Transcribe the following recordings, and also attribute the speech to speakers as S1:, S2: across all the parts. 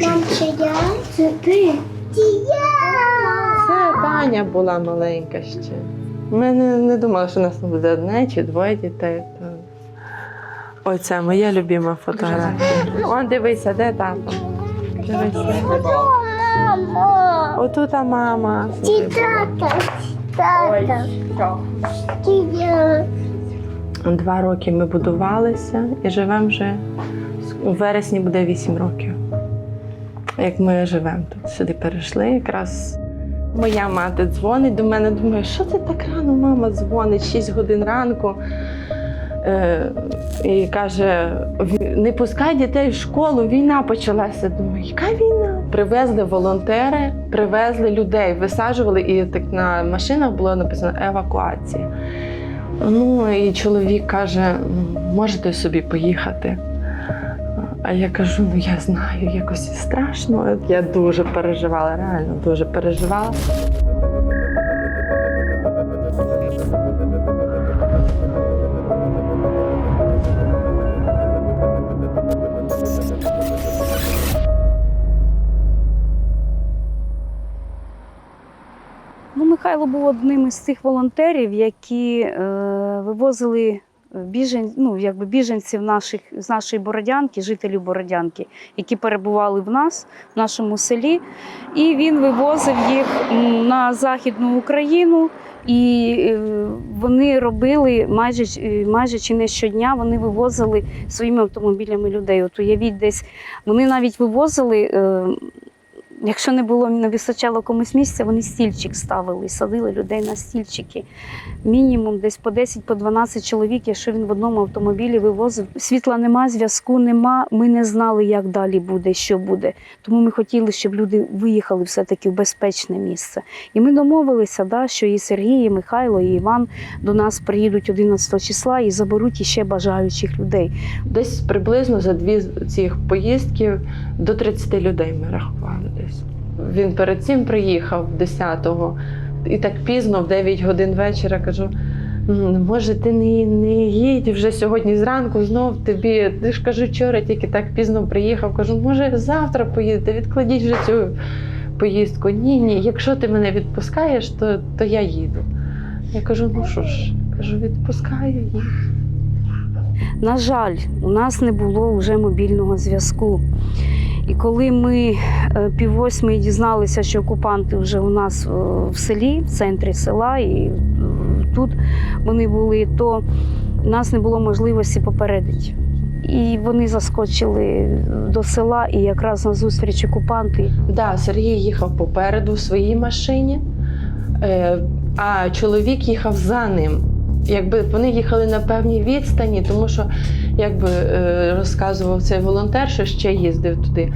S1: Мам, чи я? Це ти. Я.
S2: Це Таня була маленька ще. Ми не, не думали, що у нас буде одне чи двоє дітей. То... Ой, це моя любима фотографія. Он дивися, де тато? Дивися.
S1: Мама.
S2: Отута мама.
S1: Ті тата. Тата. Я.
S2: Два роки ми будувалися і живемо вже у вересні буде вісім років. Як ми живемо тут, сюди перейшли. Якраз моя мати дзвонить до мене, думає, що це так рано мама дзвонить, 6 годин ранку. Е, і каже: не пускай дітей в школу, війна почалася. Думаю, яка війна? Привезли волонтери, привезли людей, висаджували, і так на машинах було написано евакуація. Ну і чоловік каже: «Ну, можете собі поїхати. А я кажу: ну я знаю, якось страшно. Я дуже переживала, реально дуже переживала.
S3: Ну, Михайло був одним із тих волонтерів, які е, вивозили біжен, ну, якби біженців наших, з нашої Бородянки, жителів Бородянки, які перебували в нас, в нашому селі. І він вивозив їх на Західну Україну. І е, вони робили майже, е, майже чи не щодня, вони вивозили своїми автомобілями людей. От уявіть, десь вони навіть вивозили. Якщо не було не вистачало комусь місця, вони стільчик ставили, садили людей на стільчики. Мінімум десь по 10 по 12 чоловік, якщо він в одному автомобілі вивозив. Світла нема, зв'язку нема. Ми не знали, як далі буде, що буде. Тому ми хотіли, щоб люди виїхали все-таки в безпечне місце. І ми домовилися, да, що і Сергій, і Михайло, і Іван до нас приїдуть 11 числа і заберуть іще бажаючих людей.
S2: Десь приблизно за дві цих поїздки до 30 людей ми рахували. Він перед цим приїхав 10-го, і так пізно, в 9 годин вечора, кажу. Може, ти не, не їдь вже сьогодні зранку знов тобі. Ти ж кажу, вчора тільки так пізно приїхав. Кажу, може, завтра поїдете, відкладіть вже цю поїздку. Ні, ні, якщо ти мене відпускаєш, то, то я їду. Я кажу, ну що ж, кажу, відпускаю їх.
S3: На жаль, у нас не було вже мобільного зв'язку. І коли ми е, піввосьмої дізналися, що окупанти вже у нас е, в селі, в центрі села, і е, тут вони були, то у нас не було можливості попередити. І вони заскочили до села, і якраз на зустріч окупанти
S2: Да, Сергій їхав попереду в своїй машині, а чоловік їхав за ним. Якби вони їхали на певній відстані, тому що, якби е, розказував цей волонтер, що ще їздив туди,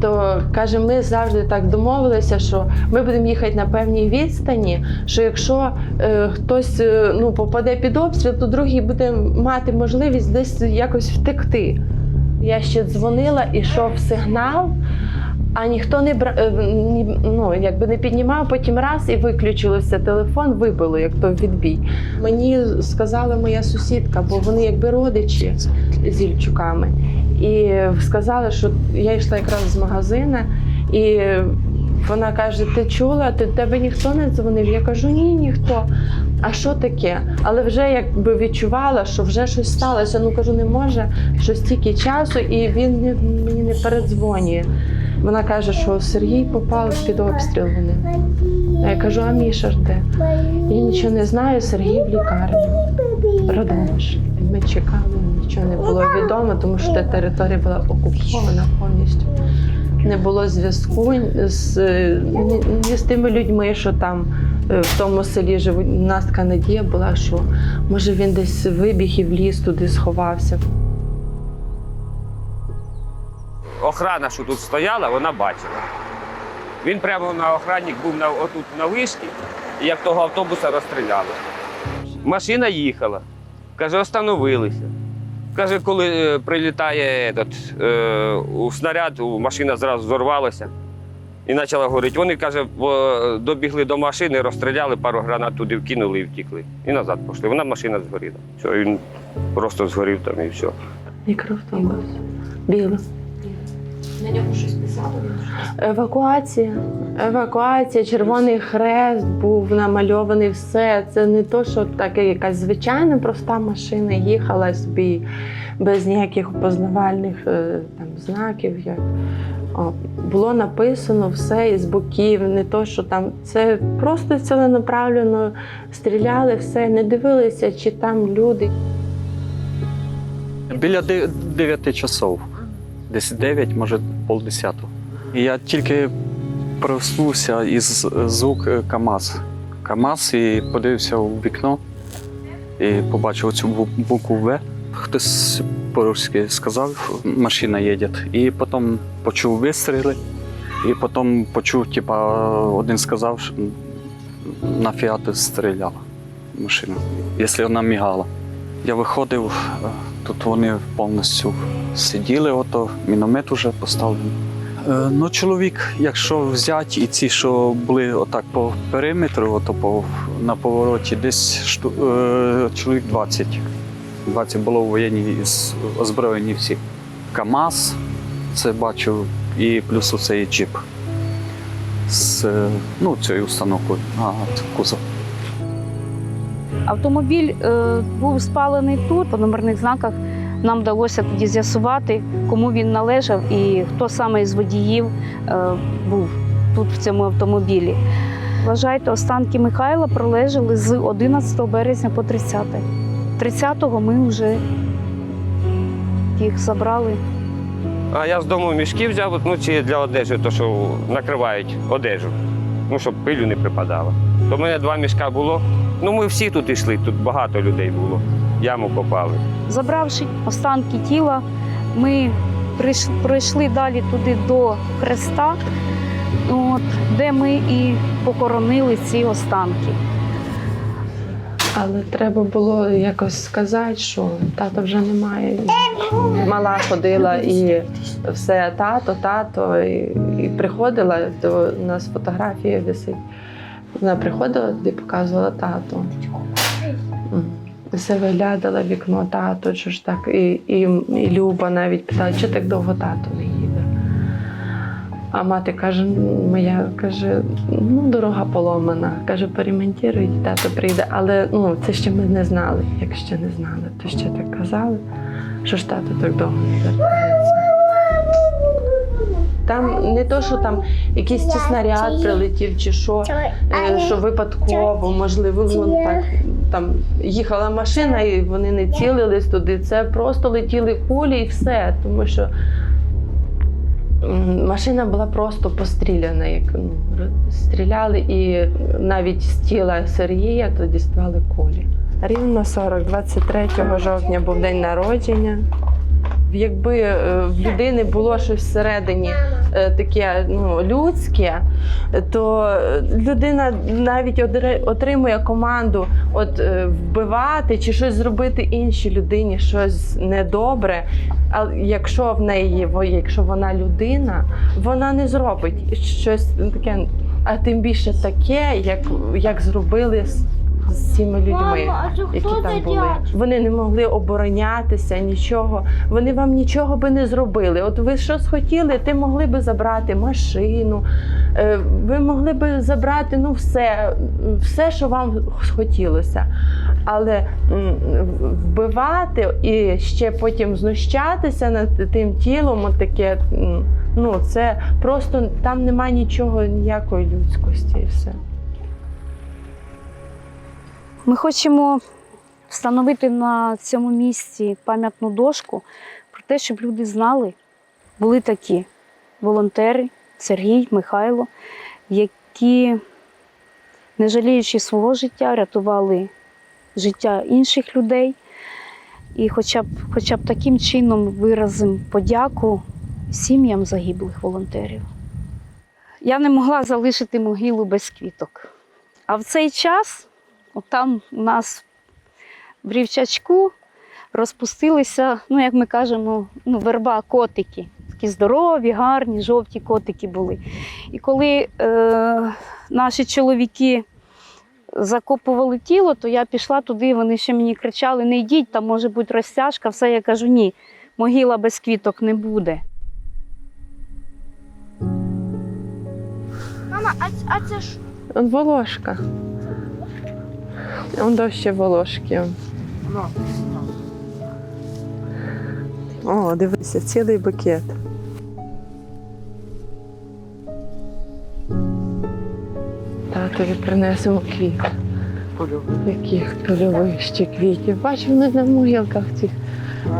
S2: то каже, ми завжди так домовилися, що ми будемо їхати на певній відстані, що якщо е, хтось е, ну, попаде під обстріл, то другий буде мати можливість десь якось втекти. Я ще дзвонила, ішов сигнал, а ніхто не е, ну, якби не піднімав, потім раз і виключилося телефон, вибило, як то відбій. Мені сказала моя сусідка, бо вони якби родичі з Ільчуками. І сказали, що я йшла якраз з магазину, і вона каже: Ти чула, ти тебе ніхто не дзвонив? Я кажу, ні, ніхто. А що таке? Але вже якби відчувала, що вже щось сталося. Ну кажу, не може, що стільки часу, і він мені не передзвонює. Вона каже, що Сергій попав під обстріл. Вони. А я кажу, а Міша де? Я нічого не знаю, Сергій в лікарні. Родомиш. Ми чекали, нічого не було відомо, тому що та територія була окупована повністю. Не було зв'язку з, ні з тими людьми, що там е, в тому селі живуть. У нас така надія була, що може він десь вибіг і в ліс туди сховався.
S4: Охрана, що тут стояла, вона бачила. Він прямо на охранник був на, отут на вишці, і як того автобуса розстріляли. Машина їхала. Каже, остановилися. Каже, коли е, прилітає этот, е, у снаряд, машина зразу зорвалася і почала горіти. Вони, каже, добігли до машини, розстріляли, пару гранат туди вкинули і втікли. І назад пішли. Вона машина згоріла. Все, він просто згорів там і все.
S2: Мікроавтобус. Біло.
S5: На ньому щось писало.
S2: Евакуація. Евакуація, Червоний Хрест був намальований все. Це не то, що така якась звичайна проста машина їхала собі без ніяких опознавальних е, там, знаків. Як. О, було написано все із боків, не то, що там це просто ціленаправлено стріляли, все, не дивилися, чи там люди.
S6: Біля 9 часов, десь 9, може полдесятого. І я тільки проснувся із звук е, КАМАЗ. КАМАЗ і подивився у вікно і побачив цю букву В. Хтось по-русски сказав, машина їде. І потім почув вистріли, і потім почув, типа, один сказав, що на фіат стріляла машина, якщо вона мігала. Я виходив, е, тут вони повністю сиділи, ото міномет уже поставлений. Е, Ну, чоловік, якщо взяти і ці, що були отак по периметру, ото по, на повороті, десь шту, е, чоловік 20. 20 було воєнні із озброєні всі. КАМАЗ, це бачив, і плюс оцей джип з е, ну, цією установкою на кузов.
S3: Автомобіль е, був спалений тут, по номерних знаках. Нам вдалося тоді з'ясувати, кому він належав і хто саме із водіїв е, був тут в цьому автомобілі. Вважайте, останки Михайла пролежали з 11 березня по 30. 30-го ми вже їх забрали.
S4: А я з дому мішки взяв ну, чи для одежі, то що накривають одежу, ну, щоб пилю не припадало. То в мене два мішка було. Ну, ми всі тут йшли, тут багато людей було. Яму копали.
S3: Забравши останки тіла, ми пройшли далі туди до хреста, от, де ми і похоронили ці останки.
S2: Але треба було якось сказати, що тата вже немає. Мала ходила і все тато, тато, і, і приходила, то у нас фотографія висить. Вона приходила туди, показувала тату. Все виглядала вікно тато, що ж так, і, і, і Люба навіть питала, що так довго тато не їде. А мати каже, «Ну, моя каже, ну дорога поломана. Каже, поремонтують, тато прийде. Але ну, це ще ми не знали. Як ще не знали, то ще так казали, що ж тато так довго не вертається. Там не то, що там якийсь чи снаряд прилетів, чи що, е, що випадково, можливо, ну, так, там їхала машина і вони не цілились туди. Це просто летіли кулі і все. Тому що машина була просто постріляна. Як, ну, стріляли і навіть з тіла Сергія то діставали кулі. Рівно 40, 23 жовтня був день народження. Якби е, в людини було щось всередині е, таке ну, людське, то людина навіть отримує команду от, е, вбивати чи щось зробити іншій людині, щось недобре. А якщо в неї, якщо вона людина, вона не зробить щось таке, а тим більше таке, як, як зробили з, цими людьми які там були. Вони не могли оборонятися, нічого. Вони вам нічого би не зробили. От ви що схотіли, ти могли би забрати машину, е, ви могли би забрати ну все, все, що вам хотілося. Але вбивати і ще потім знущатися над тим тілом, от таке, ну це просто там немає нічого, ніякої людськості і все.
S3: Ми хочемо встановити на цьому місці пам'ятну дошку про те, щоб люди знали, були такі волонтери Сергій, Михайло, які, не жаліючи свого життя, рятували життя інших людей. І хоча б, хоча б таким чином виразимо подяку сім'ям загиблих волонтерів. Я не могла залишити могилу без квіток. А в цей час там у нас в рівчачку розпустилися, ну, як ми кажемо, ну, верба котики. Такі здорові, гарні, жовті котики були. І коли е, наші чоловіки закопували тіло, то я пішла туди, вони ще мені кричали: не йдіть, там може бути розтяжка, все. Я кажу, ні. могила без квіток не буде.
S1: Мама, а, а це ж
S2: Он волошка. Он дощі волошки. О, дивися, цілий букет. Татові принесемо квіт. Яких польових ще квітів. Бачу, вони на могилках цих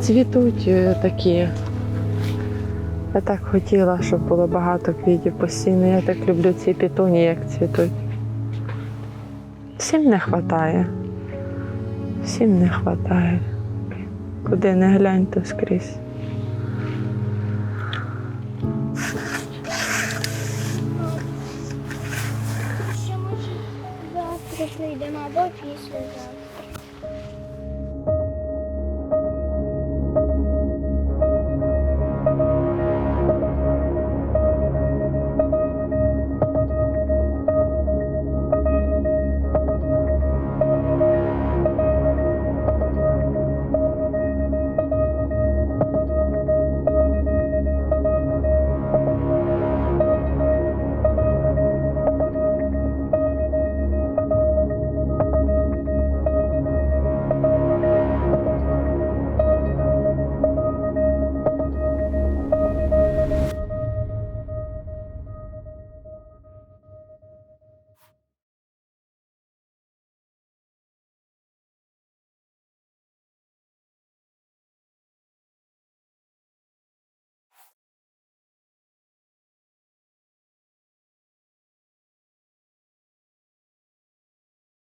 S2: цвітуть е, такі. Я так хотіла, щоб було багато квітів постійно. Я так люблю ці пітоні, як цвітуть. Всім не вистачає. Всім не вистачає. Куди не глянь, то скрізь.
S1: ще може завтра прийдемо або післязавтра.